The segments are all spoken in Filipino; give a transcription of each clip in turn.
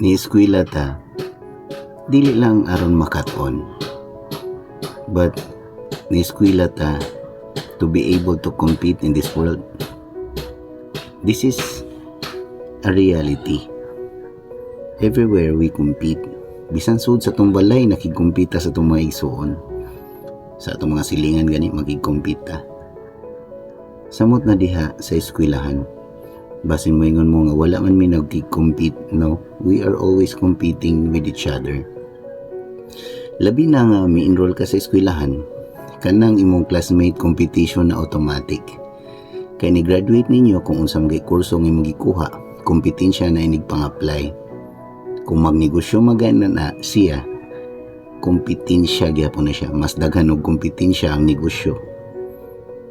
ni eskwela ta dili lang aron makaton. But ni eskwela ta to be able to compete in this world this is a reality. Everywhere we compete bisan sud sa tong balay nakigkumpita sa tong mga igsuon sa atong mga silingan gani magigkumpita samot na diha sa eskwelahan basin mo ingon mo nga wala man mi nagki-compete no? We are always competing with each other. Labi na nga mi-enroll ka sa eskwelahan. Kanang imong classmate competition na automatic. Kay ni graduate ninyo kung unsang gay kurso nga imong gikuha kompetensya na inig pang-apply. Kung magnegosyo magana na siya kompetensya gyapon na siya. Mas daghan og kompetensya ang negosyo.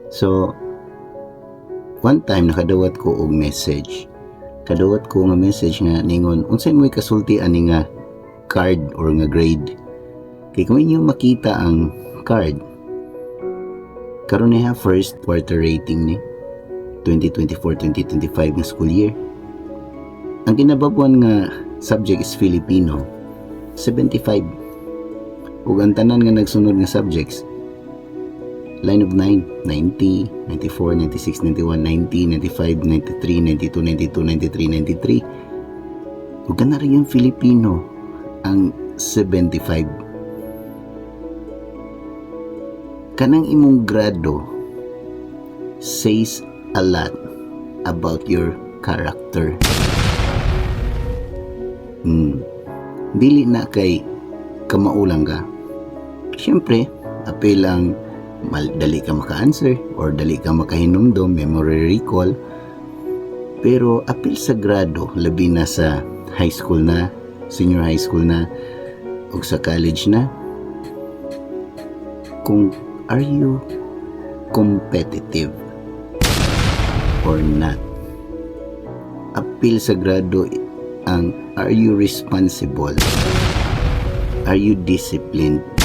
So one time nakadawat ko og message. Kadawat ko nga message nga ningon unsay mo'y kasulti ani nga card or nga grade? Kay kung inyo makita ang card karon niya first quarter rating ni 2024-2025 nga school year. Ang kinababuan nga subject is Filipino 75 ug ang tanan nga nagsunod nga subjects line of 9, 90, 94, 96, 91, 90, 95, 93, 92, 92, 93, 93. Huwag ka na rin yung Filipino ang 75. Kanang imong grado says a lot about your character. Hmm. Dili na kay kamaulang ka. Siyempre, apel ang dali ka maka-answer or dali ka makahinumdom, memory recall. Pero apil sa grado, labi na sa high school na, senior high school na, o sa college na, kung are you competitive or not. Apil sa grado ang are you responsible? Are you disciplined?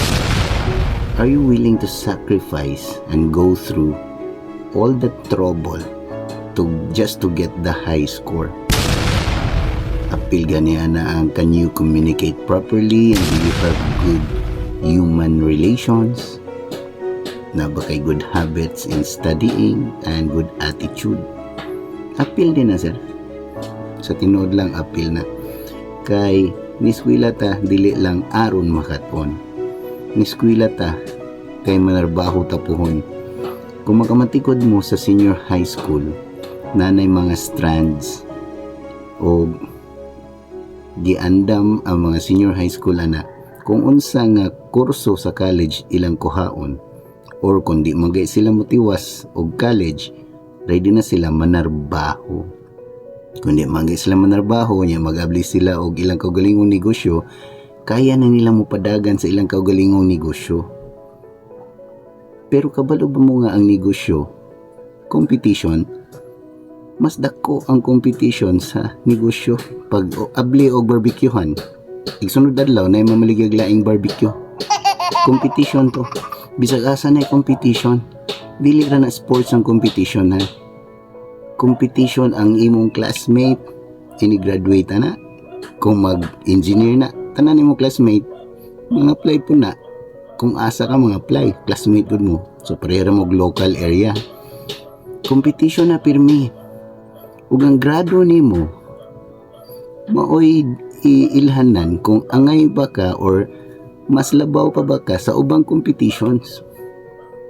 Are you willing to sacrifice and go through all the trouble to just to get the high score? Apil ganiya na ang can you communicate properly and do you have good human relations? Na ba kay good habits in studying and good attitude? Apil din na sir. Sa tinuod lang apil na kay niskwila ta dili lang aron makaton niskwila ta kay manarbaho tapuhon. Kung makamatikod mo sa senior high school, nanay mga strands o giandam ang mga senior high school ana kung unsa nga kurso sa college ilang kuhaon or kung di magay sila motiwas og college ready na sila manarbaho kung di magay sila manarbaho nya magabli sila og ilang kaugalingong negosyo kaya na nila mo padagan sa ilang kaugalingong negosyo. Pero kabalo ba mo nga ang negosyo, competition, mas dako ang competition sa negosyo pag o, abli og barbecuehan. Igsunod adlaw na mamaligag laing barbecue. Competition to. Bisag asa na competition. Dili ra na sports ang competition ha. Competition ang imong classmate ini-graduate na kung mag-engineer na tanan mo classmate mga apply po na. Kung asa ka mga apply classmate gud mo. So parehara mo local area. Competition na pirmi. Ug ang grado nimo maoy iilhanan kung angay ba ka or mas labaw pa ba ka sa ubang competitions.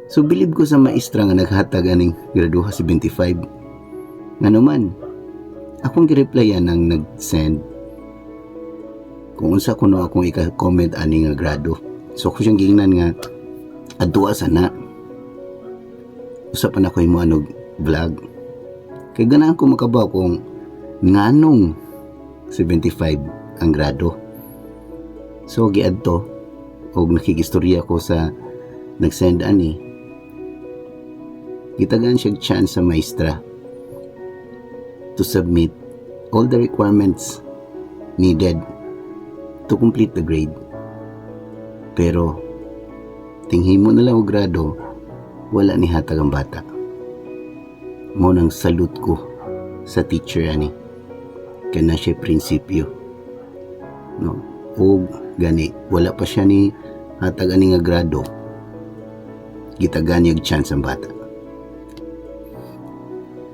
So bilib ko sa maestra nga naghatag aning graduha 75 nga naman akong gireplyan ang nag-send kung unsa kuno akong ika-comment ani nga grado. So ko siyang gingnan nga adtua sana. Usa pa na ko imo anog vlog. Kay ganahan ko makabaw kung nganong 75 ang grado. So giadto og nakigistorya ko sa nag-send ani. Gitagan siya chance sa maestra to submit all the requirements needed to complete the grade. Pero, tinghi mo na lang og grado, wala ni hatag ang bata. Mo nang salute ko sa teacher ani. Kaya na siya prinsipyo. no o gani wala pa siya ni hatag ani nga grado gitagani og chance ang bata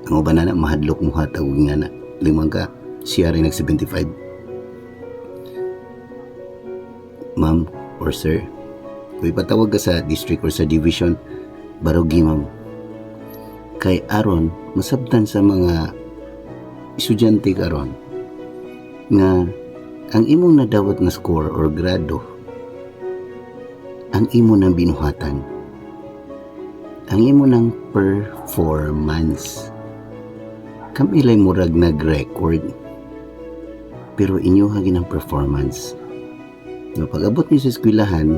ang uban na mahadlok mo hatag og nga na limang ka siya rin nag 75 ma'am or sir. Kung ipatawag ka sa district or sa division barugi ma'am. Kay aron masabtan sa mga estudyante karon nga ang imong nadawat nga score or grado ang imo ng binuhatan. Ang imo ng performance. Kamilay murag nag-record pero inyo hagin ang performance no pag-abot niyo sa eskwelahan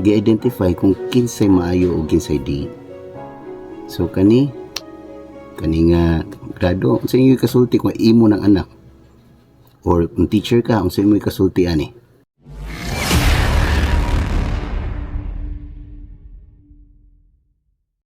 gi-identify kung kinsay maayo o kinsay di. So kani kani nga grado unsa inyo kasulti kung imo ng anak or kung teacher ka unsa imo kasulti ani